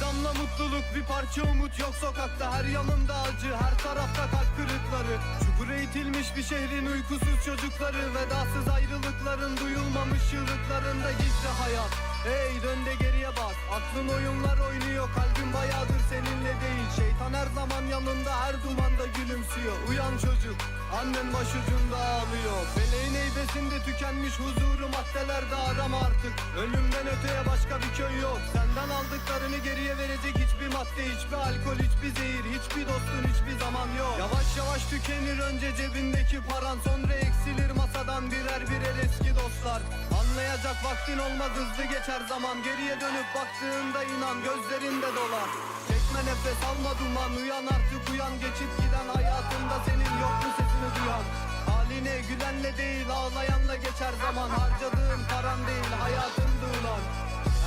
Damla mutluluk bir parça umut. Yok sokakta Her yanımda acı her tarafta kalp kırıkları. Çukura itilmiş bir şehrin uykusuz çocukları. Vedasız ayrılıkların duyulmamış çığlıklarında gizli hayat. Hey dön de geriye bak. Aklın oyunlar oynuyor Kalbin bayağıdır seninle değil. Şeytan her zaman yanında her dumanda gülümsüyor. Uyan çocuk Annen başucunda ağlıyor. Feleğin heybesinde tükenmiş huzuru maddelerde arama artık Ölümden öteye başka bir köy yok. Senden aldıklarını geriye verecek hiçbir madde Hiçbir alkol hiçbir zehir Hiçbir dostun hiçbir zaman yok. Yavaş yavaş tükenir önce cebindeki paran. Sonra eksilir masadan birer birer eski dostlar. Anlayacak vaktin olmaz hızlı geçer zaman. Geriye dönüp baktığında inan gözlerinde dolar. Çekme nefes alma duman uyan artık uyan. Geçip giden hayatında senin yok mu sesini duyan Haline gülenle değil ağlayanla geçer zaman. Harcadığın paran değil hayatın ulan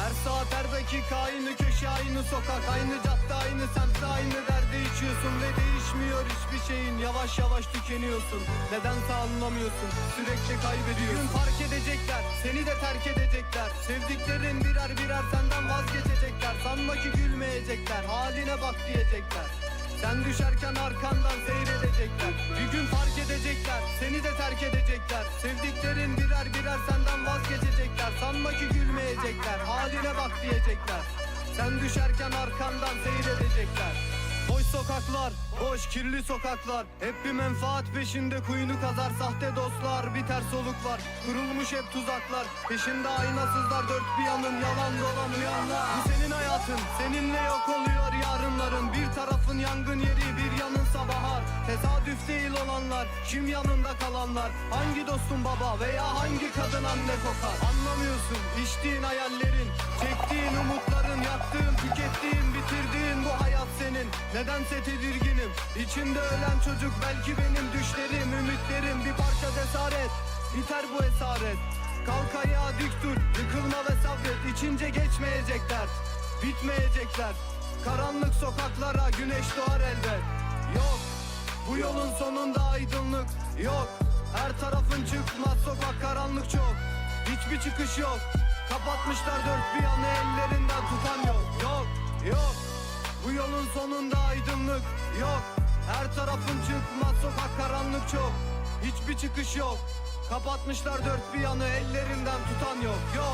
her saat her dakika aynı köşe aynı sokak Aynı cadde aynı semtte aynı derde içiyorsun Ve değişmiyor hiçbir şeyin. Yavaş yavaş tükeniyorsun Nedense anlamıyorsun. Sürekli kaybediyorsun. Gün fark edecekler seni de terk edecekler. Sevdiklerin birer birer senden vazgeçecekler. Sanma ki gülmeyecekler haline bak diyecekler sen düşerken arkandan seyredecekler. Bir gün fark edecekler Seni de terk edecekler. Sevdiklerin birer birer senden vazgeçecekler. Sanma ki gülmeyecekler Haline bak diyecekler. Sen düşerken arkandan seyredecekler Boş sokaklar, boş kirli sokaklar. Hep bir menfaat peşinde kuyunu kazar. Sahte dostlar, bir ters soluk var. Kurulmuş hep tuzaklar. Peşinde aynasızlar dört bir yanın Yalan dolan uyanlar. Bu senin hayatın, seninle yok oluyor yarınların. Bir tarafın yangın yeri, bir yanınsa bahar Tesadüf değil olanlar, kim yanında kalanlar? Hangi dostun baba veya hangi kadın anne kokar? Anlamıyorsun, içtiğin hayallerin Çektiğin umutların, yaktığın, tükettiğin, senin Nedense tedirginim İçimde ölen çocuk belki benim düşlerim Ümitlerim. Bir parça cesaret Biter bu esaret. Kalk ayağa dik dur Yıkılma ve sabret. İçince geçmeyecek dert Bitmeyecekler. Karanlık sokaklara güneş doğar elbet. Yok bu yolun sonunda aydınlık Yok. Her tarafın çıkmaz sokak karanlık çok. Hiçbir çıkış yok. Kapatmışlar dört bir yanı ellerinden tutan yok. Yok yok bu yolun sonunda aydınlık yok. Her tarafın çıkmaz sokak karanlık çok. Hiçbir çıkış yok. Kapatmışlar dört bir yanı ellerinden tutan yok Yok